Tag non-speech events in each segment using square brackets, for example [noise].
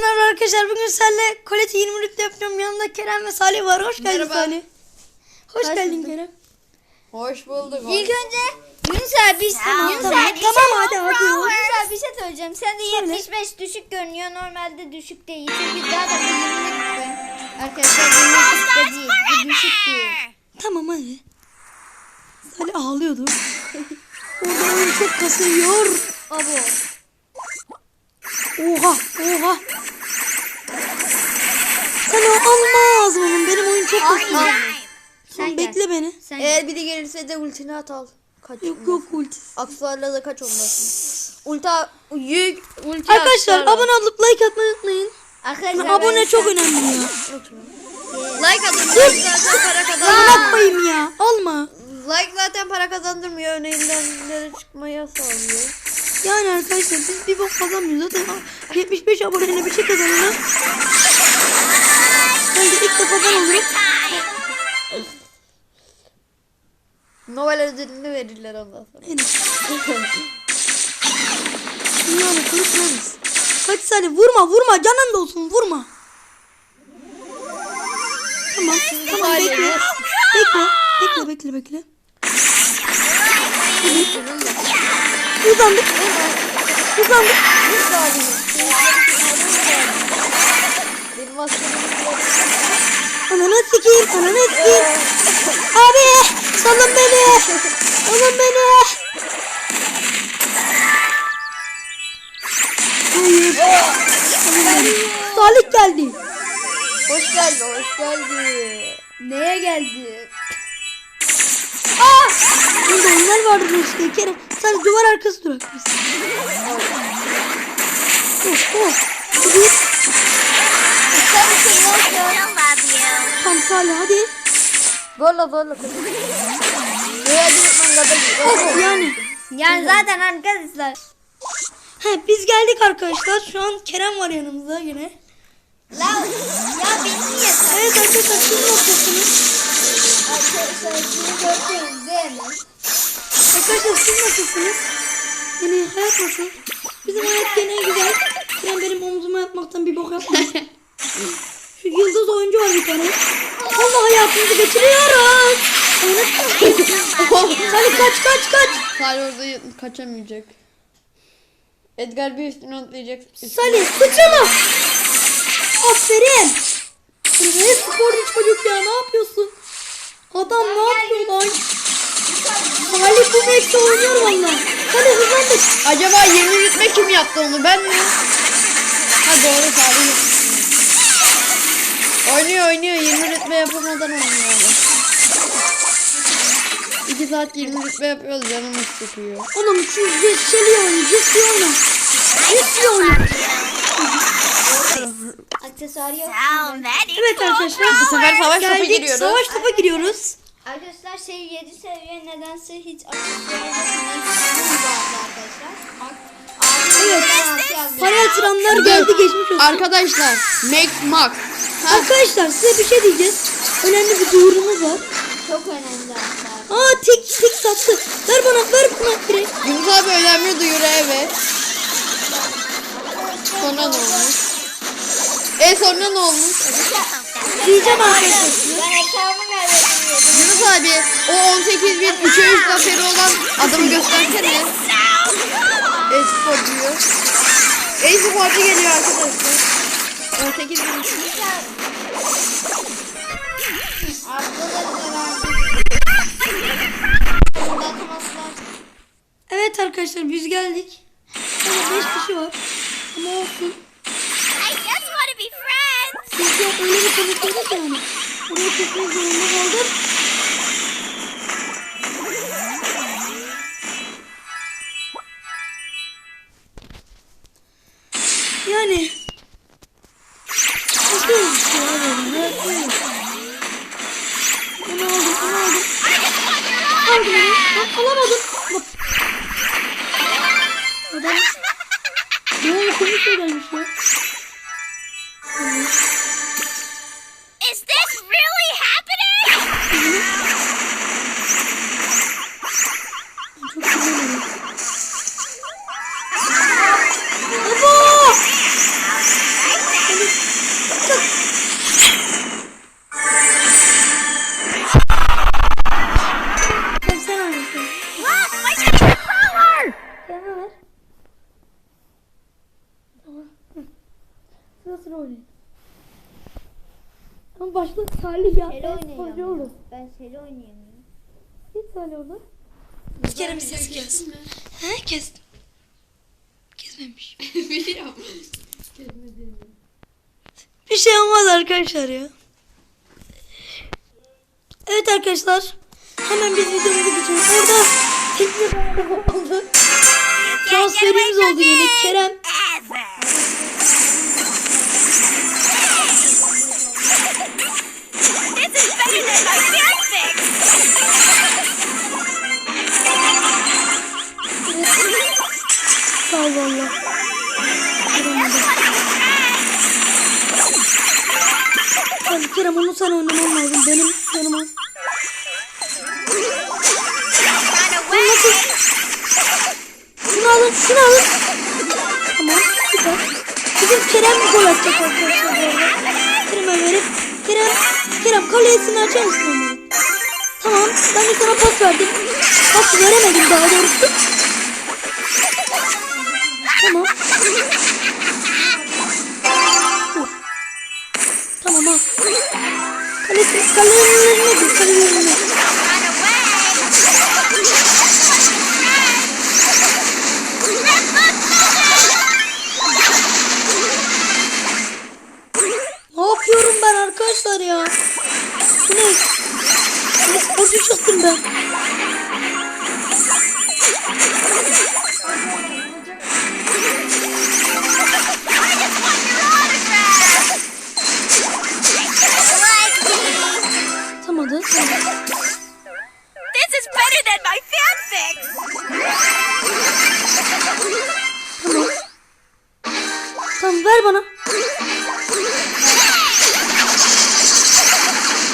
merhaba arkadaşlar. Bugün seninle Colette 20 rütbe yapıyorum. Yanımda Kerem ve Salih var. Hoş geldin Merhaba. Salih. Hoş, Hoş geldin bulduk. Kerem. Hoş bulduk. İlk önce Yunus abi Yunus tamam, abi tamam, şey hadi, hadi. Yunus abi bir şey söyleyeceğim. Sen de Söyle. 75 düşük görünüyor. Normalde düşük değil. Çünkü daha da bir 20 lütfen. Arkadaşlar bu düşük de değil. Bu düşük değil. Tamam hadi. Salih ağlıyordu. [laughs] Orada oyun çok kasıyor. Abo. Oha oha. Sen o almaz onun. Benim oyun çok kasıyor. Sen Sen gel. bekle beni. Sen. Eğer biri gelirse de ultini at al. Kaç. Yok yok ultisi. Aksuarla da kaç olmasın. Ulti yük ulti Arkadaşlar abone olup like atmayı unutmayın. Arkadaşlar Abone ben- çok önemli ya. Like atın. Like zaten para kazandırmıyor. Amına koyayım ya. Alma. Like zaten para kazandırmıyor. Örneğinden çıkmaya sağlıyor. Yani arkadaşlar biz bir bok kazanmıyoruz zaten 75 aboneyle bir şey kazanıyoruz. Ben de ilk defa ben olurum. Noel ödülünü verirler ondan sonra. Dünyanın kılıç neresi? Kaç saniye vurma vurma canın da olsun vurma. Tamam tamam bekle. Bekle bekle bekle bekle. Uzandık. Uzandık. Benim aslanım Ananı sikeyim, ananı sikeyim. Abi, salın beni. Salın beni. Hayır. Salih geldi. Hoş geldin, hoş geldin. Neye geldi? Burada onlar vardı işte Kerem. Sen duvar arkası durak biz. Oh, oh. Hadi. Tam Salih hadi. Zorla zorla. Acıtman gaza Oh, yani. Yani zaten arkadaşlar. He, biz geldik arkadaşlar. Şu an Kerem var yanımızda yine. La, ya beni niye Evet arkadaşlar siz nasılsınız? Arkadaşlar değil mi? Arkadaşlar siz nasılsınız? Yani hayat nasıl? Bizim hayat gene güzel. Ben benim omzuma yatmaktan bir bok yapmıyor. Şu yıldız oyuncu var bir tane. Onunla hayatımızı geçiriyoruz. Hadi kaç kaç kaç. Salih orada kaçamayacak. Edgar bir üstüne atlayacak. Salih sıçrama. Aferin. Ne sporcu çocuk ya ne yapıyorsun? Adam ne yapıyor lan? Salih bu bekle oynuyor valla. Salih hızlandık. Acaba yeni ritme kim yaptı onu ben mi? Ha doğru Salih. Oynuyor oynuyor 20 ritme yapamadan oynuyor. 2 saat 20 ritme yapıyoruz canımız sıkıyor. Oğlum şu Jesse'li oyunu, Jesse oyunu. Jesse oyunu. Aksesuarı yok. Evet arkadaşlar. Bu sefer savaş topa giriyoruz. Savaş topa giriyoruz. Arkadaşlar şey 7 seviye nedense hiç yok. arkadaşlar. Evet. Para yatıranlar geldi geçmiş olsun. Arkadaşlar Max. Ha, Arkadaşlar size bir şey diyeceğiz. Önemli bir duyurumuz var. Çok önemli arkadaşlar. Aa tek tek sattı. Ver bana ver bana direkt. Yunus abi önemli duyuru evet. Sonra ne olmuş? E sonra ne olmuş? Diyeceğim arkadaşlar. Ben hesabımı kaybettim. Yunus abi o 18 bin 3'e 3 zaferi olan adamı göstersene. E-spor diyor. E-sporcu geliyor arkadaşlar. 18 bin. Evet arkadaşlar biz geldik. Evet 5 kişi var. Ama olsun. Çünkü öyle bir ki yani. Oraya çekmek zorunda kaldım. Is this really happening? Sıra oynayın. Ama başlık Salih ya. Seri olur. oynayamıyorum. Ben seri oynayamıyorum. Git Salih orada. Kerem ses kes. He kestim. Kesmemiş. [laughs] Biliyorum. Bir şey olmaz arkadaşlar ya. Evet arkadaşlar. Hemen biz videomuzu geçelim. Orada araba oldu. Transferimiz oldu yine. Kerem is better than my fanfic. sağ ol valla. Kerem Kerem onu sen oynaman lazım. Benim yanıma. Şunu alın, şunu alın. Tamam, süper. Bizim Kerem gol atacak arkadaşlar. Kerem'e verip, Kerem, kalesini açar mısın onları? Tamam, ben de sana pas verdim. Pas veremedim daha doğrusu. Tamam. Dur. Tamam al. Kalesi, kalelerine gir, kalelerine.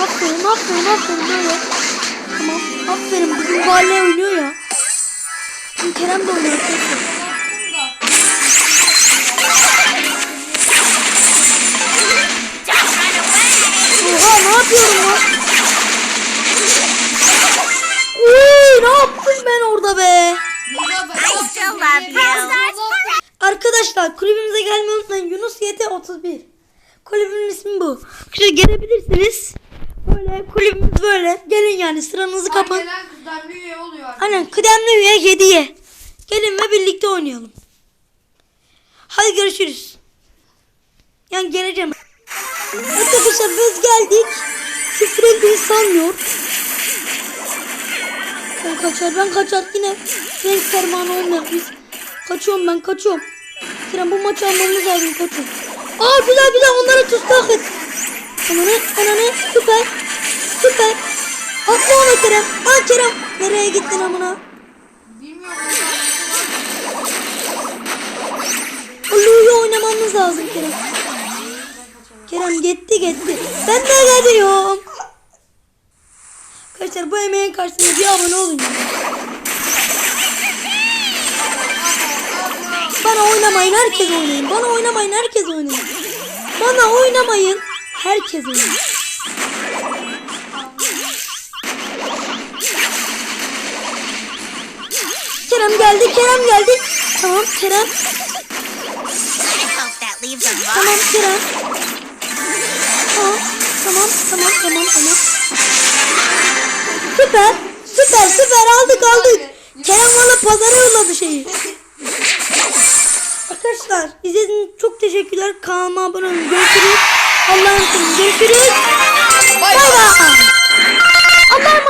Aferin aferin aferin böyle. Tamam aferin bizim Vale oynuyor ya. Bizim Kerem de oynuyor arkadaşlar. Oha ne yapıyorum lan? Uy ne yaptım ben orada be? Arkadaşlar kulübümüze gelmeyi unutmayın. Yunus YT 31. Kulübümün ismi bu. Şuraya gelebilirsiniz. Böyle kulübümüz böyle. Gelin yani sıranızı kapın. Kızlar bir üye oluyor. Aynen kıdemli üye 7'ye. Gelin ve birlikte oynayalım. Hadi görüşürüz. Yani geleceğim. Arkadaşlar biz geldik. Küfür etmeyi sanmıyor. Ben kaçar ben kaçar yine. Renk fermanı olmuyor biz. Kaçıyorum ben kaçıyorum. Kerem bu maçı almamız lazım kaçıyorum. Aa güzel güzel onlara tuzak et. Ananı ananı süper. Süper. Atla ona Kerem. Al Kerem. Nereye gittin amına? Bilmiyorum. Lu'yu oynamamız lazım Kerem. Kerem gitti gitti. Ben de geliyorum. Arkadaşlar bu emeğin karşısında bir abone olun. Bana oynamayın herkes oynayın. Bana oynamayın herkes oynayın. Bana oynamayın herkes oynayın. Kerem geldi, Kerem geldi. Tamam Kerem. Tamam Kerem. Tamam, tamam, tamam, tamam, tamam. Süper, süper, süper aldık aldık. Kerem valla pazara yolladı şeyi. Arkadaşlar izlediğiniz çok teşekkürler. Kanalıma abone olun. Görüşürüz. Allah'a emanet olun. Görüşürüz. Bay Bay bay. bay.